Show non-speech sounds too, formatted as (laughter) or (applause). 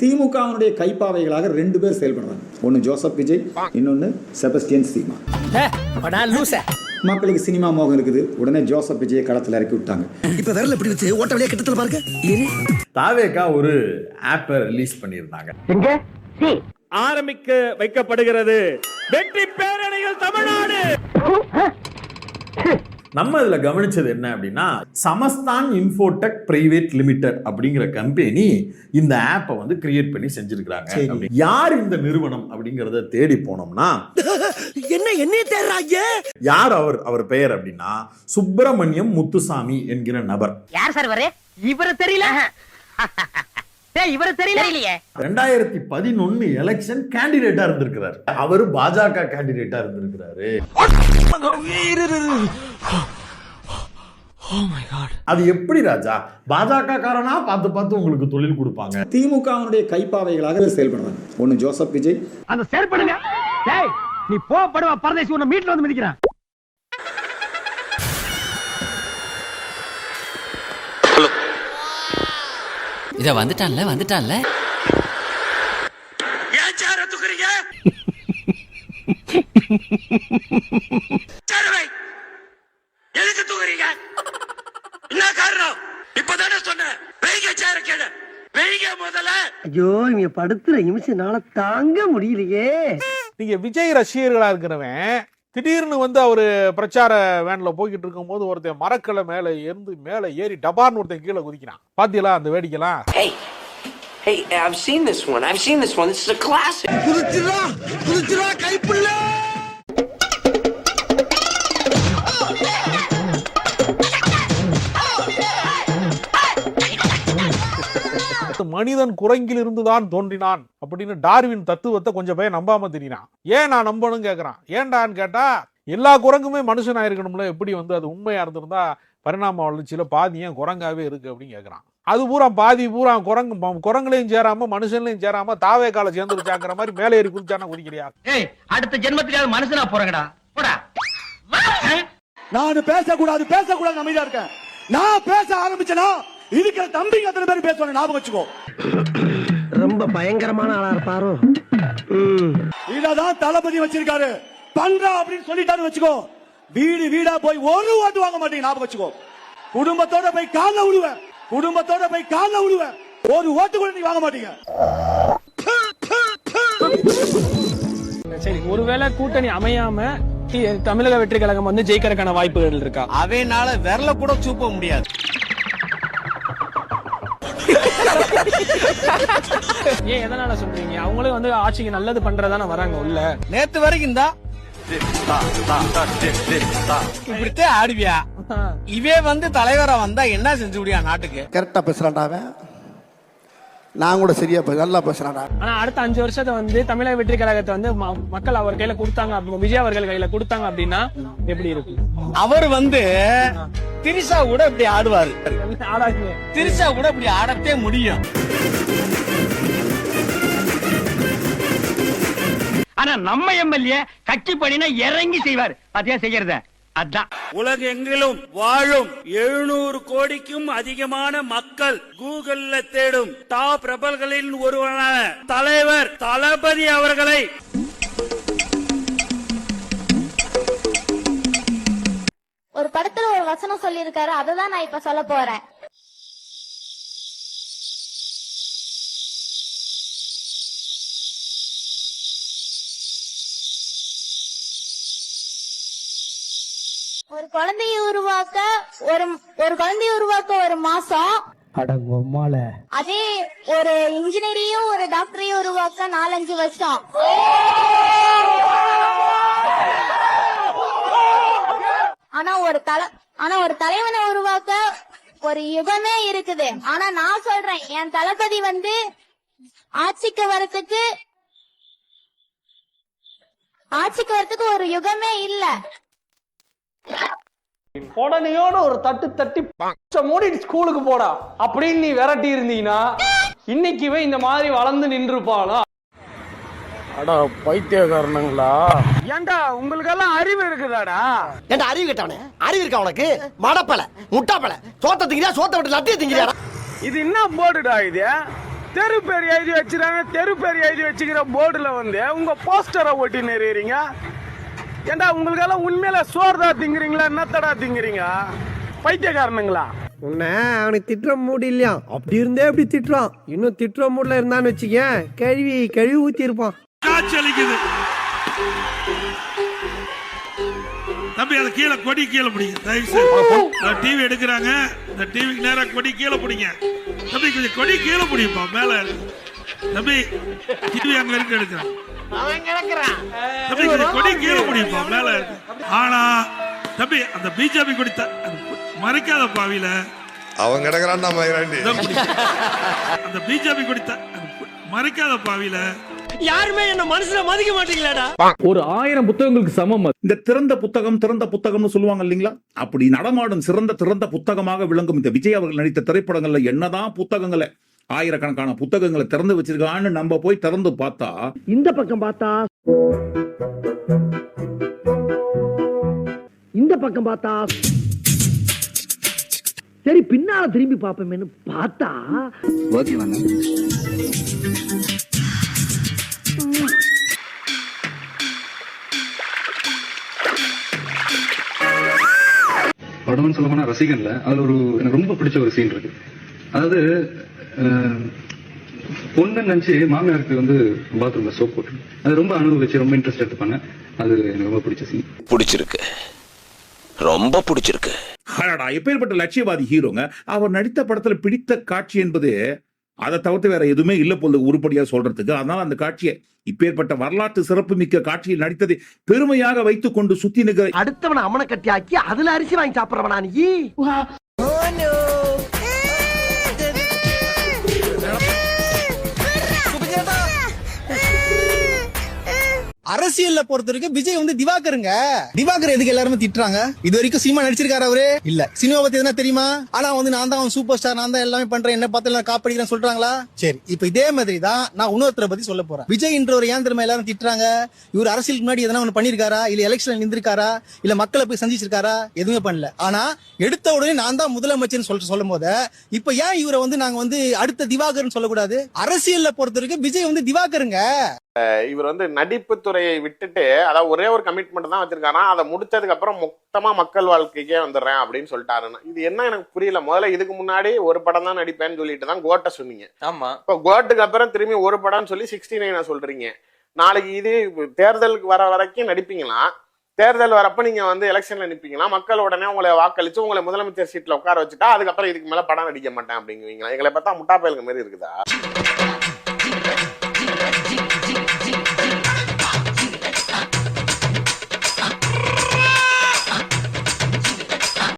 திமுகவினுடைய கைப்பாவைகளாக ரெண்டு பேர் செயல்படுறாங்க ஒன்னு ஜோசப் விஜய் இன்னொன்னு செபஸ்டியன் சீமா. மக்களுக்கு சினிமா மோகம் இருக்குது. உடனே ஜோசப் விஜயை களத்தில் இறக்கி விட்டாங்க. இப்ப விரல் எப்படி வச்சு ஓட்ட வழியா கிட்டத்துல பாருங்க. தாவேக்கா ஒரு ஆப்பை ரிலீஸ் பண்ணியிருந்தாங்க. ஆரம்பிக்க வைக்கப்படுகிறது. வெற்றி பேரணிகள் தமிழ்நாடு. நம்ம இதுல கவனிச்சது என்ன அப்படின்னா சமஸ்தான் இன்ஃபோடெக் பிரைவேட் லிமிடெட் அப்படிங்கிற கம்பெனி இந்த ஆப்பை வந்து கிரியேட் பண்ணி செஞ்சிருக்காங்க அப்படி. யார் இந்த நிறுவனம் அப்படிங்கறத தேடி போனோம்னா (laughs) என்ன என்னைய தேடுறாங்க யார் அவர் அவர் பெயர் அப்படின்னா சுப்பிரமணியம் முத்துசாமி என்கிற நபர். யார் சார் இவரு இவரு தெரியல? இவரு தெரியல. இல்லையே ரெண்டாயிரத்தி பதினொன்னு எலெக்ஷன் கேண்டிடேட்டா இருந்திருக்கிறார். அவர் பாஜக கேண்டிடேட்டா இருந்திருக்கிறாரு. அது எப்படி ராஜா? பாஜக காரனா பார்த்து பார்த்து உங்களுக்கு தொழில் கொடுப்பாங்க. திமுகவினுடைய கைப்பாவைகளாக செயல்படுறாங்க ஒன்னு ஜோசப் விஜய். அந்த செயற்படுங்க. டேய் நீ போ படுவா பரதேசி உன்னை மீட்ல வந்து மிதிக்கிறான். இத வந்துட்டான்ல வந்துட்டான்ல. ஏன் சேர தூக்குறீங்க? சேர வை எதுக்கு தூக்குறீங்க? என்ன காரணம்? இப்பதானே சொன்னேன். வெய்க சேர கேளு. வெய்க முதல்ல. ஐயோ இவங்க படுத்துற நிமிஷம்னால தாங்க முடியலையே. நீங்க விஜய் ரசிகர்களா இருக்கிறவன் திடீர்னு வந்து அவரு பிரச்சார வேன்ல போய்கிட்டு இருக்கும்போது ஒருத்தன் மரக்கலை மேல இருந்து மேல ஏறி டபார்னு ஒருத்தன் கீழே குதிக்கிறான் பாத்தீங்களா அந்த வேடிக்கைலாம் Hey, hey, I've seen this one. I've seen this one. This is a classic. Kaipulla மனிதன் குரங்கில் இருந்துதான் தோன்றினான் அப்படின்னு டார்வின் தத்துவத்தை கொஞ்சம் பேர் நம்பாம தெரியிறான் ஏன் நான் நம்பணும்னு கேக்குறான். ஏன்டான்னு கேட்டா எல்லா குரங்குமே மனுஷனா இருக்கணும்ல எப்படி வந்து அது உண்மையா இருந்திருந்தா பரிணாம வளர்ச்சியில பாதி ஏன் குரங்காவே இருக்கு அப்படின்னு கேக்குறான். அது பூரா பாதி பூரா குரங்கு குரங்குலையும் சேராம மனுஷன்லையும் சேராம தாவே கால சேர்ந்துருச்சாங்கிற மாதிரி மேலே ஏறி குதிச்சானா குதிக்கிறியா? ஏய் அடுத்த ஜென்மத்துக்காவது மனுஷனா போறங்கடா. போடா. நான் பேசக்கூடாது பேசக்கூடாது அமைதியா இருக்கேன். நான் பேச ஆரம்பிச்சனா? இருக்கிற தம்பிங்க அத்தனை பேர் பேசுவாங்க ஞாபகம் வச்சுக்கோ. ரொம்ப பயங்கரமான ஆளா இருப்பாரோ? இததான் தளபதி வச்சிருக்காரு. பண்றா அப்படின்னு சொல்லிட்டாரு வச்சுக்கோ. வீடு வீடா போய் ஒரு ஓட்டு வாங்க மாட்டீங்க ஞாபகம் வச்சுக்கோ. குடும்பத்தோட போய் கால விடுவேன் குடும்பத்தோட போய் கால விடுவேன் ஒரு ஓட்டு கூட நீங்க வாங்க மாட்டீங்க. சரி ஒருவேளை கூட்டணி அமையாம தமிழக வெற்றி கழகம் வந்து ஜெயிக்கிறதுக்கான வாய்ப்புகள் இருக்கா? அவனால விரல கூட சூப்ப முடியாது. (laughs) ஏன் எதனால சொல்றீங்க? அவங்களும் வந்து ஆட்சிக்கு நல்லது பண்றதானே வராங்க உள்ள. நேத்து வரைக்கும் தான் இப்படித்தான் ஆடுவியா? இவே வந்து தலைவரா வந்தா என்ன செஞ்சு முடியா நாட்டுக்கு? கரெக்டா பேசுறான்டா அவன். நான் கூட சரியா பேச நல்லா பேசுறான்டா. ஆனா அடுத்த அஞ்சு வருஷத்தை வந்து தமிழக வெற்றி கழகத்தை வந்து மக்கள் அவர் கையில கொடுத்தாங்க விஜய் அவர்கள் கையில கொடுத்தாங்க அப்படின்னா எப்படி இருக்கும்? அவர் வந்து திரிஷா கூட இப்படி ஆடுவாரு. திரிஷா கூட இப்படி ஆடத்தே முடியும். ஆனா நம்ம எம்எல்ஏ கட்சி பண்ணினா இறங்கி செய்வார். பாத்தியா செய்யறத? அதான். உலகெங்கிலும் வாழும் எழுநூறு கோடிக்கும் அதிகமான மக்கள் கூகுள்ல தேடும் டாப் பிரபல்களின் ஒருவரான தலைவர் தளபதி அவர்களை ஒரு படத்துல ஒரு வசனம் சொல்லியிருக்காரு. அதை தான் நான் இப்ப சொல்ல போறேன். ஒரு குழந்தையை உருவாக்க ஒரு ஒரு குழந்தையை உருவாக்க ஒரு மாசம். அதே ஒரு இன்ஜினியரையும் ஒரு டாக்டரையும் உருவாக்க நாலஞ்சு வருஷம். ஆனா ஒரு தல ஆனா ஒரு தலைவனை உருவாக்க ஒரு யுகமே இருக்குது. ஆனா நான் சொல்றேன் என் தளபதி வந்து ஆட்சிக்கு வரதுக்கு ஆட்சிக்கு வரதுக்கு ஒரு யுகமே இல்ல. உடனேயோட ஒரு தட்டு தட்டி பச்சை மூடி ஸ்கூலுக்கு போடா. அப்படின்னு நீ விரட்டி இருந்தீங்கன்னா இன்னைக்குவே இந்த மாதிரி வளர்ந்து நின்றுப்பாளா? அடா பைத்தியக்காரனுங்களா? ஏன்டா உங்களுக்கெல்லாம் அறிவு இருக்குதாடா? ஏன்டா அறிவு கேட்டவனே? அறிவு இருக்கா உனக்கு? மடப்பல முட்டாப்பல. சோத்த திங்கிறியா சோத்த விட்டு லட்டிய திங்கிறியா? இது என்ன போர்டுடா இது? தெரு பேர் எழுதி வச்சுறாங்க தெரு பேர் எழுதி வச்சுக்கிற போர்டுல வந்து உங்க போஸ்டரை ஒட்டி நிறையறீங்க? ஏண்டா உங்களுக்கெல்லாம் உண்மையில சோறு தான் திங்குறீங்களா என்னத்தடா திங்குறீங்க? பைத்தியக்காரனுங்களா? உன்ன அவனுக்கு திட்டுற மூடு இல்லையா? அப்படி இருந்தே அப்படி திட்டுறான். இன்னும் திட்டுற மூட்ல இருந்தான்னு வச்சுக்கேன் கழுவி கழுவி ஊத்தி இருப்பான் தம்பி அதை கீழே கொடி கீழே பிடிங்க. தயவு செய்து டிவி எடுக்கிறாங்க. இந்த டிவிக்கு நேரா கொடி கீழே பிடிங்க. தம்பி கொஞ்சம் கொடி கீழே பிடிப்பா மேல. தம்பி டிவி அங்க இருக்கு எடுக்கிறான். தம்பி கொஞ்சம் கொடி கீழே பிடிப்பா மேல. இருக்கு ஆனா தம்பி அந்த பிஜேபி கொடி த- அது மறைக்காத பாவியில. அவன் கிடக்குறான் தான் இதை பிடி. அந்த பிஜேபி கொடி த- அது மறைக்காத பாவியில. யாருமே என்ன மனசுல மதிக்க மாட்டீங்களாடா? ஒரு ஆயிரம் புத்தகங்களுக்கு சமம் இந்த திறந்த புத்தகம் திறந்த புத்தகம்னு சொல்லுவாங்க இல்லைங்களா? அப்படி நடமாடும் சிறந்த திறந்த புத்தகமாக விளங்கும் இந்த விஜய் அவர்கள் நடித்த திரைப்படங்கள்ல என்னதான் புத்தகங்களை. ஆயிரக்கணக்கான புத்தகங்களை திறந்து வச்சிருக்கான்னு நம்ம போய் திறந்து பார்த்தா இந்த பக்கம் பார்த்தா இந்த பக்கம் பார்த்தா சரி பின்னால திரும்பி பாப்போமேன்னு பார்த்தா படம்னு சொல்ல போனா ரசிகன்ல அதுல ஒரு எனக்கு ரொம்ப பிடிச்ச ஒரு சீன் இருக்கு. அதாவது பொண்ணு நினைச்சு மாமியாருக்கு வந்து பாத்ரூம்ல சோப் போட்டு. அது ரொம்ப அனுபவிச்சு ரொம்ப இன்ட்ரெஸ்ட் எடுத்து பண்ணேன் அது எனக்கு ரொம்ப பிடிச்ச சீன் பிடிச்சிருக்கு. ரொம்ப பிடிச்சிருக்கு. அடடா எப்பேற்பட்ட லட்சியவாதி ஹீரோங்க. அவர் நடித்த படத்துல பிடித்த காட்சி என்பது அதை தவிர்த்து வேற எதுவுமே இல்ல போல உருப்படியா சொல்றதுக்கு. அதனால அந்த காட்சியை இப்பேற்பட்ட வரலாற்று சிறப்புமிக்க காட்சியில் நடித்ததை பெருமையாக வைத்துக் கொண்டு சுத்தி நிற்கிற அடுத்தவன அமன கட்டி ஆக்கி அதுல அரிசி வாங்கி சாப்பிடுறவனா நீ? அரசியல்ல பொறுத்த வரைக்கும் விஜய் வந்து திவாகருங்க. திவாகர் எதுக்கு எல்லாருமே திட்டுறாங்க? இது வரைக்கும் சினிமா நடிச்சிருக்காரு அவரு? இல்ல. சினிமா பத்தி எதுனா தெரியுமா? ஆனா வந்து நான் தான் சூப்பர் ஸ்டார் நான் தான் எல்லாமே பண்றேன். என்ன பார்த்து எல்லாம் காப்படிக்கிறேன் சொல்றாங்களா? சரி இப்ப இதே மாதிரி தான் நான் இன்னொருத்தரை பத்தி சொல்ல போறேன். விஜய் என்ற ஒரு ஏன் திறமை எல்லாரும் திட்டுறாங்க? இவர் அரசியலுக்கு முன்னாடி எதனா ஒன்று பண்ணிருக்காரா இல்ல எலெக்ஷன் நின்றுருக்காரா? இல்ல மக்களை போய் சந்திச்சிருக்காரா? எதுவுமே பண்ணல. ஆனா எடுத்த உடனே நான் தான் முதலமைச்சர்னு சொல்லிட்டு சொல்லும் போது இப்ப ஏன் இவரை வந்து நாங்க வந்து அடுத்த திவாகர்னு சொல்லக்கூடாது? அரசியல்ல பொறுத்த வரைக்கும் விஜய் வந்து திவாகருங்க. இவர் வந்து நடிப்பு துறையை விட்டுட்டு அதாவது ஒரே ஒரு கமிட்மெண்ட் தான் வச்சிருக்காரா அதை முடிச்சதுக்கு அப்புறம் மொத்தமா மக்கள் வாழ்க்கைக்கே வந்துடுறேன் அப்படின்னு சொல்லிட்டாருன்னு. இது என்ன எனக்கு புரியல. முதல்ல இதுக்கு முன்னாடி ஒரு படம் தான் நடிப்பேன்னு சொல்லிட்டு தான் கோட்டை சொன்னீங்க. ஆமா. இப்போ கோட்டுக்கு அப்புறம் திரும்பி ஒரு படம்னு சொல்லி சிக்ஸ்டி நைனை சொல்றீங்க. நாளைக்கு இது தேர்தலுக்கு வர வரைக்கும் நடிப்பீங்களா? தேர்தல் வரப்ப நீங்க வந்து எலெக்ஷன்ல நிப்பீங்களா? மக்கள் உடனே உங்களை வாக்களிச்சு உங்களை முதலமைச்சர் சீட்ல உட்கார வச்சுட்டா அதுக்கப்புறம் இதுக்கு மேல படம் நடிக்க மாட்டேன் அப்படிங்குவீங்களா? எங்களை பார்த்தா முட்டா பயலுக்கு மாதிரி இருக்குதா?